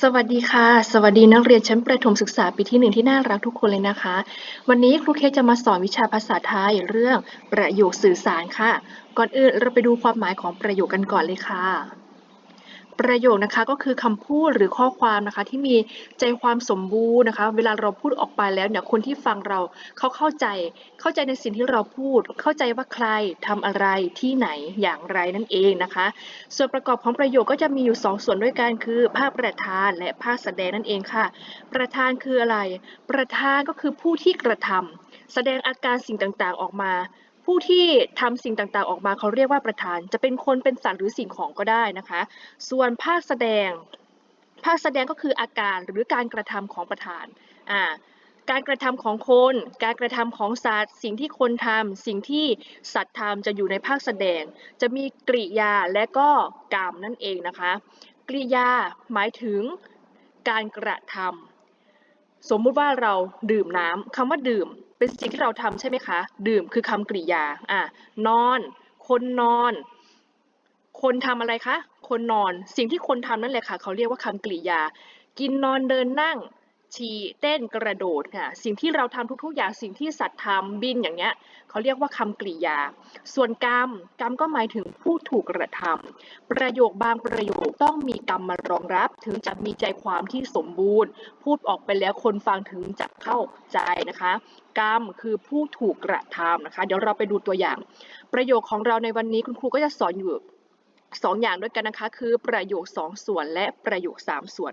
สวัสดีค่ะ สวัสดีนักเรียนชั้นประถมศึกษาปีที่หนึ่งที่น่ารักทุกคนเลยนะคะ วันนี้ครูเคจะมาสอนวิชาภาษาไทยเรื่องประโยคสื่อสารค่ะ ก่อนอื่นเราไปดูความหมายของประโยคกันก่อนเลยค่ะ ประโยคนะคะก็คือคำพูดหรือข้อความนะคะที่มีใจความสมบูรณ์นะคะ เวลาเราพูดออกไปแล้วเนี่ยคนที่ฟังเราเขาเข้าใจ เข้าใจในสิ่งที่เราพูด เข้าใจว่าใครทำอะไรที่ไหนอย่างไรนั่นเองนะคะ ส่วนประกอบของประโยคก็จะมีอยู่ 2 ส่วนด้วยกันคือ ภาคประธานและภาคแสดงนั่นเองค่ะ ประธานคืออะไร ประธานก็คือผู้ที่กระทำแสดงอาการสิ่งต่างๆออกมา ผู้ที่ทำสิ่งต่างๆ ออกมาเขาเรียกว่าประธาน จะเป็นคนเป็นสัตว์หรือสิ่งของก็ได้นะคะ ส่วนภาคแสดง ภาคแสดงก็คืออาการหรือการกระทำของประธานอ่าการกระทำของคน การกระทำของสัตว์ สิ่งที่คนทำสิ่งที่สัตว์ทำจะอยู่ในภาคแสดง จะมีกริยาและก็กรรมนั่นเองนะคะ กริยาหมายถึงการกระทำสมมุติว่าเราดื่มน้ำคำว่าดื่ม เป็นสิ่งที่เราทำใช่ไหมคะ ดื่มคือคำกริยาอะนอน คนนอน คนทำอะไรคะ คนนอน สิ่งที่คนทำนั่นแหละค่ะ เขาเรียกว่าคำกริยา กินนอนเดินนั่ง ฉี่เต้นกระโดดค่ะสิ่งที่เราทำทุกๆ อย่างสิ่งที่สัตว์ทำบินอย่างเงี้ยเขาเรียกว่าคำกริยา ส่วนกรรมกรรมก็หมายถึงผู้ถูกกระทำประโยคบางประโยคต้องมีกรรมมารองรับ ถึงจะมีใจความที่สมบูรณ์ พูดออกไปแล้วคนฟังถึงจะเข้าใจนะคะ กรรมคือผู้ถูกกระทำนะคะ เดี๋ยวเราไปดูตัวอย่าง ประโยคของเราในวันนี้คุณครูก็จะสอนอยู่สองอย่างด้วยกันนะคะ คือประโยคสองส่วนและประโยคสามส่วน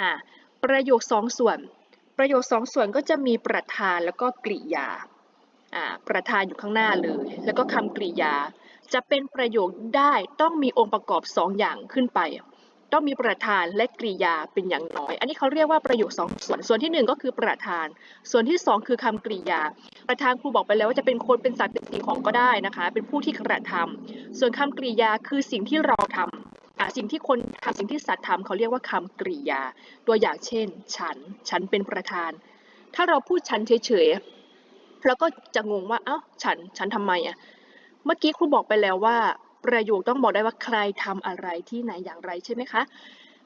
อ่า ประโยคสองส่วน ประโยคสองส่วนก็จะมีประธานแล้วก็กริยา ประธานอยู่ข้างหน้าเลย แล้วก็คำกริยา จะเป็นประโยคได้ต้องมีองค์ประกอบสองอย่างขึ้นไป ต้องมีประธานและกริยาเป็นอย่างน้อย อันนี้เขาเรียกว่าประโยคสองส่วน ส่วนที่หนึ่งก็คือประธาน ส่วนที่สองคือคำกริยา ประธานครูบอกไปแล้วว่าจะเป็นคนเป็นสัตว์เป็นสิ่งของก็ได้นะคะ เป็นผู้ที่กระทำส่วนคำกริยาคือสิ่งที่เราทำ สิ่งที่คนทำสิ่งที่สัตว์ทำเขาเรียกว่าคำกริยา ตัวอย่างเช่น ฉัน ฉันเป็นประธาน ถ้าเราพูดฉันเฉยๆเราก็จะงงว่าเอ้าฉันฉันทำไมอะเมื่อกี้ครูบอกไปแล้วว่า ประโยคต้องบอกได้ว่าใครทำอะไรที่ไหนอย่างไรใช่ไหมคะ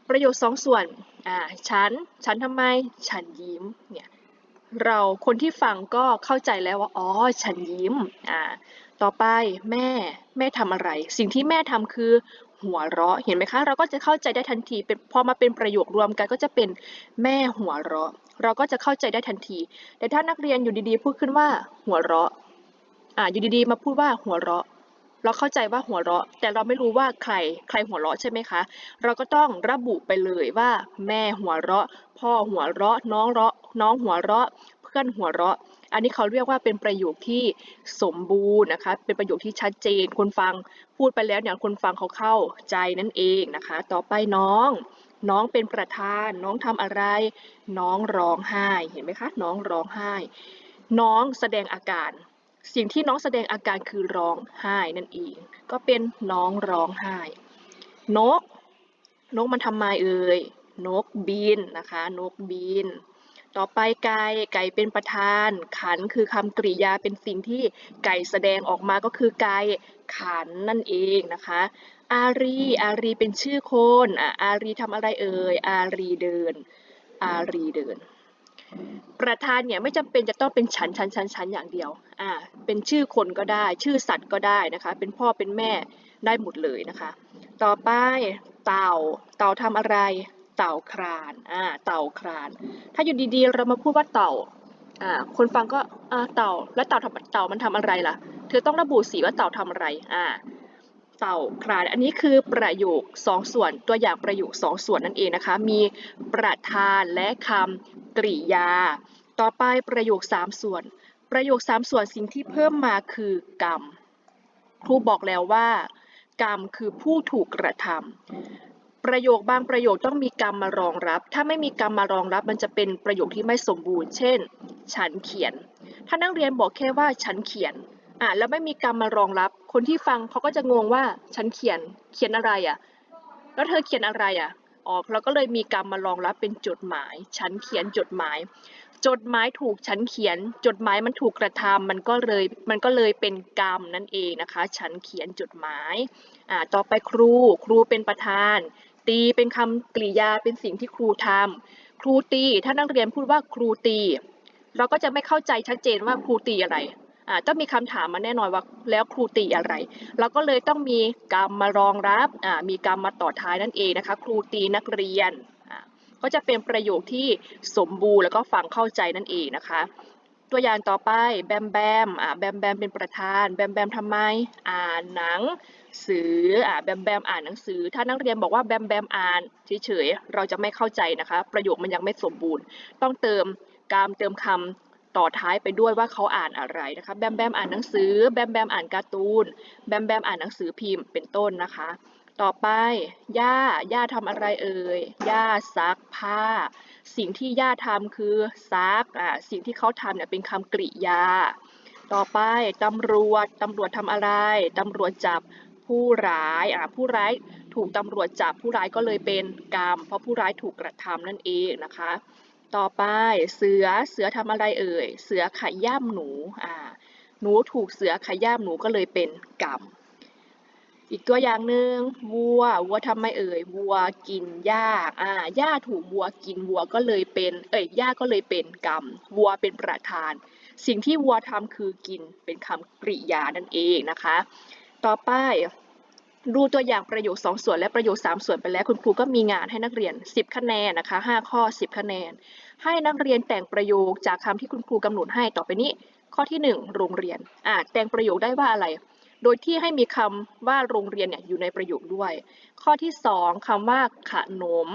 ประโยคสองส่วนอ่าฉัน ฉันทำไม ฉันยิ้ม เนี่ย เราคนที่ฟังก็เข้าใจแล้วว่า อ๋อ ฉันยิ้ม อ่า ต่อไปแม่ แม่ทำอะไร สิ่งที่แม่ทำคือ หัวเราะ เห็นไหมคะ เราก็จะเข้าใจได้ทันทีเป็นพอมาเป็นประโยครวมกันก็จะเป็นแม่หัวเราะ เราก็จะเข้าใจได้ทันที แต่ถ้านักเรียนอยู่ดีๆ พูดขึ้นว่าหัวเราะอ่าอยู่ดีๆ มาพูดว่าหัวเราะ เราเข้าใจว่าหัวเราะ แต่เราไม่รู้ว่าใครใครหัวเราะใช่ไหมคะ เราก็ต้องระบุไปเลยว่า แม่หัวเราะ พ่อหัวเราะ น้องเราะ น้องหัวเราะ เพื่อนหัวเราะ อันนี้เขาเรียกว่าเป็นประโยคที่สมบูรณ์นะคะ เป็นประโยคที่ชัดเจน คนฟังพูดไปแล้วเนี่ยคนฟังเขาเข้าใจนั่นเองนะคะ ต่อไปน้อง น้องเป็นประธาน น้องทำอะไร น้องร้องไห้ เห็นไหมคะ น้องร้องไห้ น้องแสดงอาการ สิ่งที่น้องแสดงอาการคือร้องไห้นั่นเอง ก็เป็นน้องร้องไห้ นก นกมันทำไมเอ่ย นกบินนะคะ นกบิน ต่อไปไก่ไก่เป็นประธาน ขันคือคำกริยาเป็นสิ่งที่ไก่แสดงออกมาก็คือไก่ขันนั่นเองนะคะ อารีอารีเป็นชื่อคนอะอารีทำอะไรเอ่ยอารีเดิน อารีเดิน ประธานเนี่ยไม่จำเป็นจะต้องเป็นฉันฉันฉันฉันอย่างเดียวอ่าเป็นชื่อคนก็ได้ ชื่อสัตว์ก็ได้นะคะ เป็นพ่อเป็นแม่ได้หมดเลยนะคะ ต่อไปเต่าเต่าทำอะไร เต่าครานอ่าเต่าคราน ถ้าอยู่ดีๆ เรามาพูดว่าเต่าอ่าคนฟังก็อ่าเต่าแล้วเต่าทำเต่ามันทำอะไรล่ะ เธอต้องระบุสีว่าเต่าทำอะไรอ่าเต่าคลาน อันนี้คือประโยคสองส่วนตัวอย่างประโยคสองส่วนนั่นเองนะคะ มีประธานและคำกริยา ต่อไปประโยคสามส่วน ประโยคสามส่วนสิ่งที่เพิ่มมาคือกรรมครูบอกแล้วว่า กรรมคือผู้ถูกกระทำ ประโยคบางประโยคต้องมีกรรมมารองรับ ถ้าไม่มีกรรมมารองรับมันจะเป็นประโยคที่ไม่สมบูรณ์ เช่น ฉันเขียน ถ้านักเรียนบอกแค่ว่าฉันเขียนอะแล้วไม่มีกรรมมารองรับ คนที่ฟังเขาก็จะงงว่าฉันเขียน เขียนอะไรอะ แล้วเธอเขียนอะไรอะอ๋อเราก็เลยมีกรรมมารองรับเป็นจดหมาย ฉันเขียนจดหมาย จดหมายถูกฉันเขียน จดหมายมันถูกกระทำมันก็เลยมันก็เลยเป็นกรรมนั่นเองนะคะ ฉันเขียนจดหมายอ่าต่อไปครู ครูเป็นประธาน ตีเป็นคำกริยาเป็นสิ่งที่ครูทำครูตี ถ้านักเรียนพูดว่าครูตี เราก็จะไม่เข้าใจชัดเจนว่าครูตีอะไรอ่าต้องมีคำถามมาแน่นอนว่าแล้วครูตีอะไร เราก็เลยต้องมีกรรมมารองรับอ่ามีกรรมมาต่อท้ายนั่นเองนะคะ ครูตีนักเรียนก็จะเป็นประโยคที่สมบูรณ์แล้วก็ฟังเข้าใจนั่นเองนะคะ ตัวอย่างต่อไปแบมแบมอ่าแบมแบมเป็นประธาน แบมแบมทำไม อ่านหนังสืออ่าแบมแบมอ่านหนังสือ ถ้านักเรียนบอกว่าแบมแบมอ่านเฉยๆเราจะไม่เข้าใจนะคะ ประโยคมันยังไม่สมบูรณ์ ต้องเติมกามเติมคำต่อท้ายไปด้วยว่าเขาอ่านอะไรนะคะแบมแบมอ่านหนังสือแบมแบมอ่านการ์ตูนแบมแบมอ่านหนังสือพิมพ์เป็นต้นนะคะ ต่อไปย่าย่าทำอะไรเอ่ยย่าซักผ้า สิ่งที่ย่าทำคือซักอ่าสิ่งที่เขาทำเนี่ยเป็นคำกริยา ต่อไปตำรวจตำรวจทำอะไรตำรวจจับผู้ร้ายอ่าผู้ร้ายถูกตำรวจจับผู้ร้ายก็เลยเป็นกรรม เพราะผู้ร้ายถูกกระทำนั่นเองนะคะ ต่อไปเสือเสือทำอะไรเอ่ย เสือขย่ำหนูอ่าหนูถูกเสือขย่ำหนูก็เลยเป็นกรรม อีกตัวอย่างหนึ่งวัว วัวทำไมเอ่ย วัวกินหญ้า อ่า หญ้าถูกวัวกิน วัวก็เลยเป็น เอ้ยหญ้าก็เลยเป็นกรรม วัวเป็นประธาน สิ่งที่วัวทำคือกิน เป็นคำกริยานั่นเองนะคะ ต่อไป ดูตัวอย่างประโยค 2 ส่วนและประโยค 3 ส่วนไปแล้ว คุณครูก็มีงานให้นักเรียน 10 คะแนนนะคะ 5 ข้อ 10 คะแนน ให้นักเรียนแต่งประโยคจากคำที่คุณครูกำหนดให้ต่อไปนี้ ข้อที่ 1 โรงเรียน อ่าแต่งประโยคได้ว่าอะไร โดยที่ให้มีคำว่าโรงเรียนเนี่ยอยู่ในประโยคด้วย ข้อที่ 2คำว่าขนม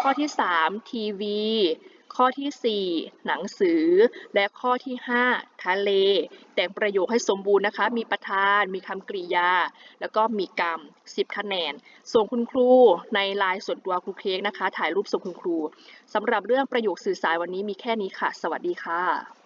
ข้อที่ 3 ทีวี ข้อทีสี่ 4 หนังสือ และข้อที่ 5 ทะเล แต่งประโยคให้สมบูรณ์นะคะ มีประธาน มีคำกริยา แล้วก็มีกรรม 10 คะแนน ส่งคุณครูในไลน์ส่วนตัวครูเค้กนะคะ ถ่ายรูปส่งคุณครูสำหรับเรื่องประโยคสื่อสารวันนี้มีแค่นี้ค่ะ สวัสดีค่ะ